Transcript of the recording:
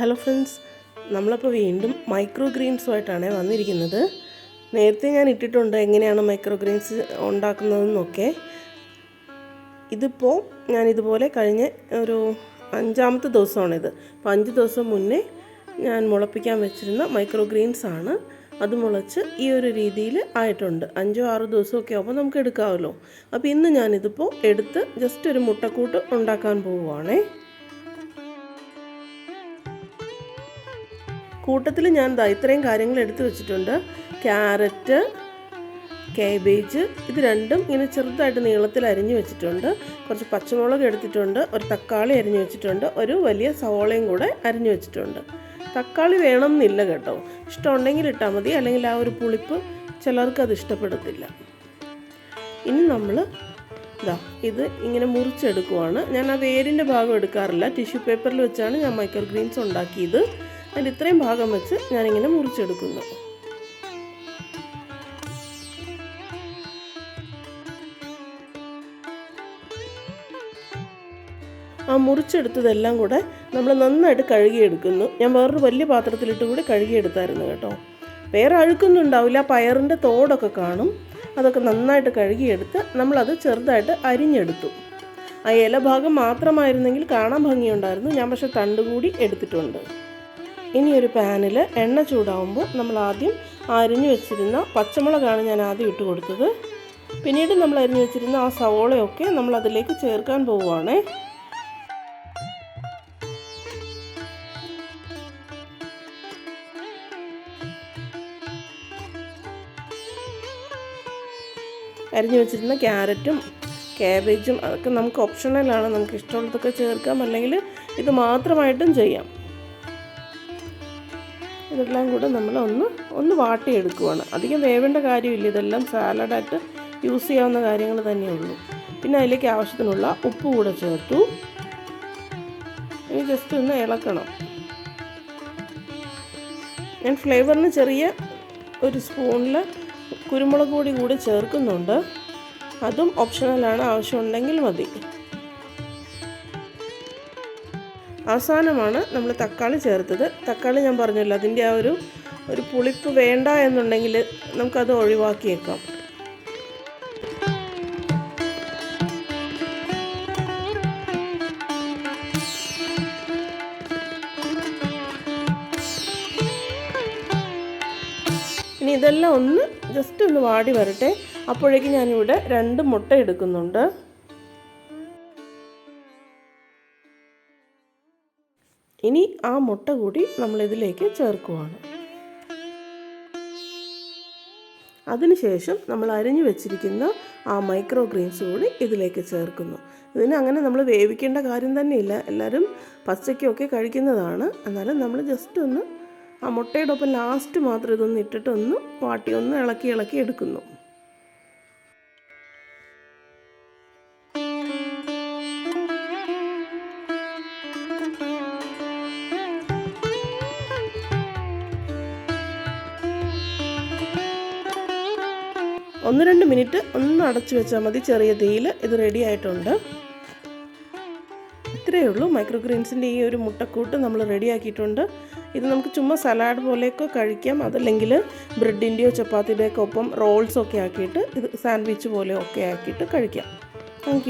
Hello friends നമ്മളപ്പോൾ വീണ്ടും micro ഗ്രീൻസുമായിട്ടാണ് വന്നിരിക്കുന്നത്. നേരത്തെ ഞാൻ ഇട്ടിട്ടുണ്ട് എങ്ങനെയാണ് മൈക്രോ ഗ്രീൻസ് ഉണ്ടാക്കുന്നതെന്നൊക്കെ. ഇതിപ്പോൾ ഞാൻ ഇതുപോലെ കഴിഞ്ഞ ഒരു അഞ്ചാമത്തെ ദിവസമാണിത്. അപ്പോൾ അഞ്ച് ദിവസം മുന്നേ ഞാൻ മുളപ്പിക്കാൻ വെച്ചിരുന്ന മൈക്രോ ഗ്രീൻസ് ആണ്. അത് മുളച്ച് ഈ ഒരു രീതിയിൽ ആയിട്ടുണ്ട്. അഞ്ചോ ആറോ ദിവസമൊക്കെ ആകുമ്പോൾ നമുക്ക് എടുക്കാമല്ലോ അപ്പോൾ ഇന്ന് ഞാനിതിപ്പോൾ എടുത്ത് ജസ്റ്റ് ഒരു മുട്ടക്കൂട്ട് ഉണ്ടാക്കാൻ പോവുകയാണേ കൂട്ടത്തിൽ ഞാൻ ഇത്രയും കാര്യങ്ങൾ എടുത്തു വെച്ചിട്ടുണ്ട്. ക്യാരറ്റ് കേബേജ് ഇത് രണ്ടും ഇങ്ങനെ ചെറുതായിട്ട് നീളത്തിൽ അരിഞ്ഞു വെച്ചിട്ടുണ്ട്. കുറച്ച് പച്ചമുളക് എടുത്തിട്ടുണ്ട്. ഒരു തക്കാളി അരിഞ്ഞു വെച്ചിട്ടുണ്ട്. ഒരു വലിയ സവോളയും കൂടെ അരിഞ്ഞു വെച്ചിട്ടുണ്ട്. തക്കാളി വേണം എന്നില്ല കേട്ടോ. ഇഷ്ടമുണ്ടെങ്കിൽ ഇട്ടാൽ മതി. അല്ലെങ്കിൽ ആ ഒരു പുളിപ്പ് ചിലർക്ക് അത് ഇഷ്ടപ്പെടത്തില്ല. ഇനി നമ്മൾ ഇതാ ഇത് ഇങ്ങനെ മുറിച്ചെടുക്കുവാണ്. ഞാൻ ആ വേരിന്റെ ഭാഗം എടുക്കാറില്ല. ടിഷ്യൂ പേപ്പറിൽ വെച്ചാണ് ഞാൻ മൈക്രോ ഗ്രീൻസ് ഉണ്ടാക്കിയത്. അതിന്റെ ഇത്രയും ഭാഗം വെച്ച് ഞാനിങ്ങനെ മുറിച്ചെടുക്കുന്നു. ആ മുറിച്ചെടുത്തതെല്ലാം കൂടെ നമ്മൾ നന്നായിട്ട് കഴുകിയെടുക്കുന്നു. ഞാൻ വേറൊരു വലിയ പാത്രത്തിലിട്ട് കൂടി കഴുകിയെടുത്തായിരുന്നു കേട്ടോ. വേറെ അഴുക്കൊന്നും ഉണ്ടാവില്ല പയറിന്റെ തോടൊക്കെ കാണും. അതൊക്കെ നന്നായിട്ട് കഴുകിയെടുത്ത് നമ്മളത് ചെറുതായിട്ട് അരിഞ്ഞെടുത്തു. ആ ഇല ഭാഗം മാത്രമായിരുന്നെങ്കിൽ കാണാൻ ഭംഗിയുണ്ടായിരുന്നു. ഞാൻ പക്ഷെ തണ്ട് കൂടി എടുത്തിട്ടുണ്ട്. ഇനി ഒരു പാനിൽ എണ്ണ ചൂടാവുമ്പോൾ നമ്മൾ ആദ്യം അരിഞ്ഞു വെച്ചിരുന്ന പച്ചമുളകാണ് ഞാൻ ആദ്യം ഇട്ട് കൊടുത്തത്. പിന്നീട് നമ്മൾ അരിഞ്ഞു വെച്ചിരുന്ന ആ സവോളയൊക്കെ നമ്മൾ അതിലേക്ക് ചേർക്കാൻ പോവുകയാണ് അരിഞ്ഞു വെച്ചിരുന്ന ക്യാരറ്റും ക്യാബേജും അതൊക്കെ നമുക്ക് ഓപ്ഷണലാണ് നമുക്ക് ഇഷ്ടമുള്ളതൊക്കെ ചേർക്കാം അല്ലെങ്കിൽ ഇത് മാത്രമായിട്ടും ചെയ്യാം. ഇതെല്ലാം കൂടെ നമ്മൾ ഒന്ന് ഒന്ന് വാട്ടിയെടുക്കുവാണ്. അധികം വേവേണ്ട കാര്യമില്ല ഇതെല്ലാം സാലഡായിട്ട് യൂസ് ചെയ്യാവുന്ന കാര്യങ്ങൾ തന്നെയുള്ളൂ പിന്നെ അതിലേക്ക് ആവശ്യത്തിനുള്ള ഉപ്പ് കൂടെ ചേർത്തു. ഇനി ജസ്റ്റ് ഒന്ന് ഇളക്കണം. ഞാൻ ഫ്ലേവറിന് ചെറിയ ഒരു സ്പൂണിൽ കുരുമുളക് പൊടി കൂടി ചേർക്കുന്നുണ്ട്. അതും ഓപ്ഷണലാണ് ആവശ്യമുണ്ടെങ്കിൽ മതി. അവസാനമാണ് നമ്മൾ തക്കാളി ചേർത്തത്. തക്കാളി ഞാൻ പറഞ്ഞല്ലോ അതിന്റെ ആ ഒരു ഒരു പുളിപ്പ് വേണ്ട എന്നുണ്ടെങ്കിൽ നമുക്കത് ഒഴിവാക്കിയേക്കാം. ഇനി ഇതെല്ലാം ഒന്ന് ജസ്റ്റ് ഒന്ന് വാടി വരട്ടെ. അപ്പോഴേക്കും ഞാനിവിടെ രണ്ട് മുട്ട എടുക്കുന്നുണ്ട്. ഇനി ആ മുട്ട കൂടി നമ്മൾ ഇതിലേക്ക് ചേർക്കുവാണ് അതിനുശേഷം നമ്മൾ അരിഞ്ഞു വെച്ചിരിക്കുന്ന ആ മൈക്രോ ഗ്രീൻസ് കൂടി ഇതിലേക്ക് ചേർക്കുന്നു. ഇതിന് അങ്ങനെ നമ്മൾ വേവിക്കേണ്ട കാര്യം തന്നെയില്ല. എല്ലാവരും പച്ചയ്ക്കൊക്കെ കഴിക്കുന്നതാണ്. എന്നാലും നമ്മൾ ജസ്റ്റ് ഒന്ന് ആ മുട്ടയുടെ ഒപ്പം ലാസ്റ്റ് മാത്രം ഇതൊന്ന് ഇട്ടിട്ടൊന്ന് വാട്ടി ഒന്ന് ഇളക്കി ഇളക്കി എടുക്കുന്നു. ഒന്ന് രണ്ട് മിനിറ്റ് ഒന്ന് അടച്ചു വെച്ചാൽ മതി. ചെറിയ തീയിൽ ഇത് റെഡി ആയിട്ടുണ്ട്. ഇത്രയേ ഉള്ളൂ. മൈക്രോ ഗ്രീൻസിന്റെ ഈ ഒരു മുട്ടക്കൂട്ട് നമ്മൾ റെഡിയാക്കിയിട്ടുണ്ട് ഇത് നമുക്ക് ചുമ്മാ സലാഡ് പോലെയൊക്കെ കഴിക്കാം. അതല്ലെങ്കിൽ ബ്രെഡിന്റെയോ ചപ്പാത്തിയുടെയൊക്കെ ഒപ്പം റോൾസൊക്കെ ആക്കിയിട്ട് ഇത് സാൻഡ്വിച്ച് പോലെയൊക്കെ ആക്കിയിട്ട് കഴിക്കാം. താങ്ക്